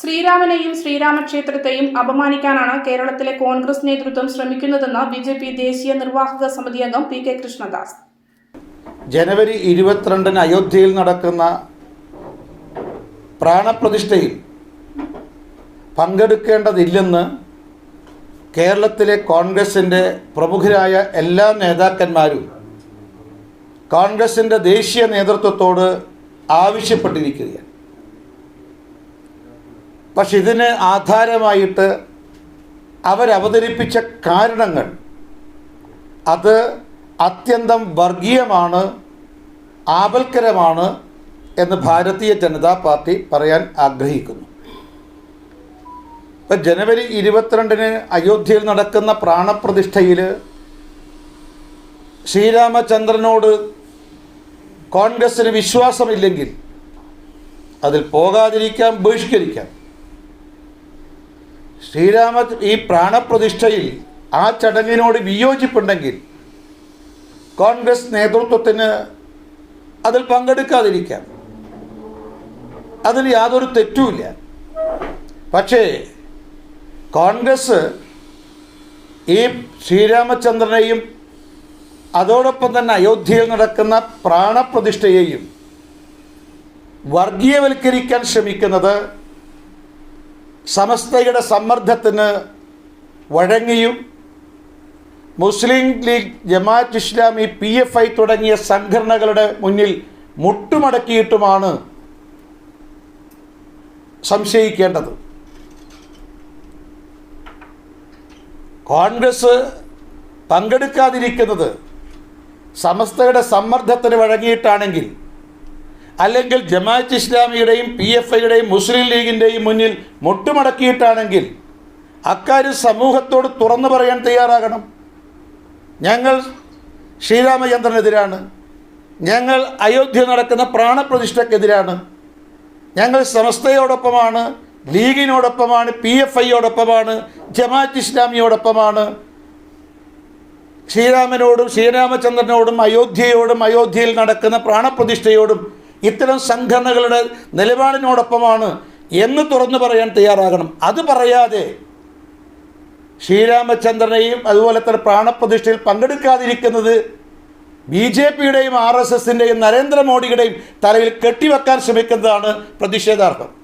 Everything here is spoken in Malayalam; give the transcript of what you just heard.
ശ്രീരാമനെയും ശ്രീരാമക്ഷേത്രത്തെയും അപമാനിക്കാനാണ് കേരളത്തിലെ കോൺഗ്രസ് നേതൃത്വം ശ്രമിക്കുന്നതെന്ന് ബി ജെ പി ദേശീയ നിർവാഹക സമിതി അംഗം പി കെ കൃഷ്ണദാസ്. ജനുവരി ഇരുപത്തിരണ്ടിന് അയോധ്യയിൽ നടക്കുന്ന പ്രാണപ്രതിഷ്ഠയിൽ പങ്കെടുക്കേണ്ടതില്ലെന്ന് കേരളത്തിലെ കോൺഗ്രസിന്റെ പ്രമുഖരായ എല്ലാ നേതാക്കന്മാരും കോൺഗ്രസിന്റെ ദേശീയ നേതൃത്വത്തോട് ആവശ്യപ്പെട്ടിരിക്കുകയാണ്. പക്ഷെ ഇതിന് ആധാരമായിട്ട് അവരവതരിപ്പിച്ച കാരണങ്ങൾ അത് അത്യന്തം വർഗീയമാണ് ആപൽക്കരമാണ് എന്ന് ഭാരതീയ ജനതാ പാർട്ടി പറയാൻ ആഗ്രഹിക്കുന്നു. ഇപ്പം ജനുവരി ഇരുപത്തിരണ്ടിന് അയോധ്യയിൽ നടക്കുന്ന പ്രാണപ്രതിഷ്ഠയിൽ ശ്രീരാമചന്ദ്രനോട് കോൺഗ്രസ്സിന് വിശ്വാസമില്ലെങ്കിൽ അതിൽ പോകാതിരിക്കാം ബഹിഷ്കരിക്കാം. ശ്രീരാമ ഈ പ്രാണപ്രതിഷ്ഠയിൽ ആ ചടങ്ങിനോട് വിയോജിപ്പുണ്ടെങ്കിൽ കോൺഗ്രസ് നേതൃത്വത്തിന് അതിൽ പങ്കെടുക്കാതിരിക്കാം. അതിൽ യാതൊരു തെറ്റുമില്ല. പക്ഷേ കോൺഗ്രസ് ഈ ശ്രീരാമചന്ദ്രനെയും അതോടൊപ്പം തന്നെ അയോധ്യയിൽ നടക്കുന്ന പ്രാണപ്രതിഷ്ഠയെയും വർഗീയവൽക്കരിക്കാൻ ശ്രമിക്കുന്നത് സമസ്തയുടെ സമ്മർദ്ദത്തിന് വഴങ്ങിയും Muslim League Jamaat Islami P F I തുടങ്ങിയ സംഘടനകളുടെ മുന്നിൽ മുട്ടുമടക്കിയിട്ടുമാണ് സംശയിക്കേണ്ടത്. കോൺഗ്രസ് പങ്കെടുക്കാതിരിക്കുന്നത് സമസ്തയുടെ സമ്മർദ്ദത്തിന് വഴങ്ങിയിട്ടാണെങ്കിൽ അല്ലെങ്കിൽ ജമാഅത്ത് ഇസ്ലാമിയുടെയും പി എഫ് ഐയുടെയും മുസ്ലിം ലീഗിന്റെയും മുന്നിൽ മുട്ടുമടക്കിയിട്ടാണെങ്കിൽ അക്കാര്യം സമൂഹത്തോട് തുറന്നു പറയാൻ തയ്യാറാകണം. ഞങ്ങൾ ശ്രീരാമചന്ദ്രനെതിരാണ്. ഞങ്ങൾ അയോധ്യ നടക്കുന്ന പ്രാണപ്രതിഷ്ഠക്കെതിരാണ്. ഞങ്ങൾ സമസ്തയോടൊപ്പമാണ് ലീഗിനോടൊപ്പമാണ് പി എഫ് ഐയോടൊപ്പമാണ് ജമാഅത്ത് ഇസ്ലാമിയോടൊപ്പമാണ്. ശ്രീരാമനോടും ശ്രീരാമചന്ദ്രനോടും അയോധ്യയോടും അയോധ്യയിൽ നടക്കുന്ന പ്രാണപ്രതിഷ്ഠയോടും ഇത്തരം സംഘടനകളുടെ നിലപാടിനോടൊപ്പമാണ് എന്ന് തുറന്നു പറയാൻ തയ്യാറാകണം. അത് പറയാതെ ശ്രീരാമചന്ദ്രനെയും അതുപോലെ തന്നെ പ്രാണപ്രതിഷ്ഠയിൽ പങ്കെടുക്കാതിരിക്കുന്നത് ബി ജെ പിയുടെയും ആർ എസ് എസിന്റെയും നരേന്ദ്രമോദിയുടെയും തലയിൽ കെട്ടിവെക്കാൻ ശ്രമിക്കുന്നതാണ് പ്രതിഷേധാർഹം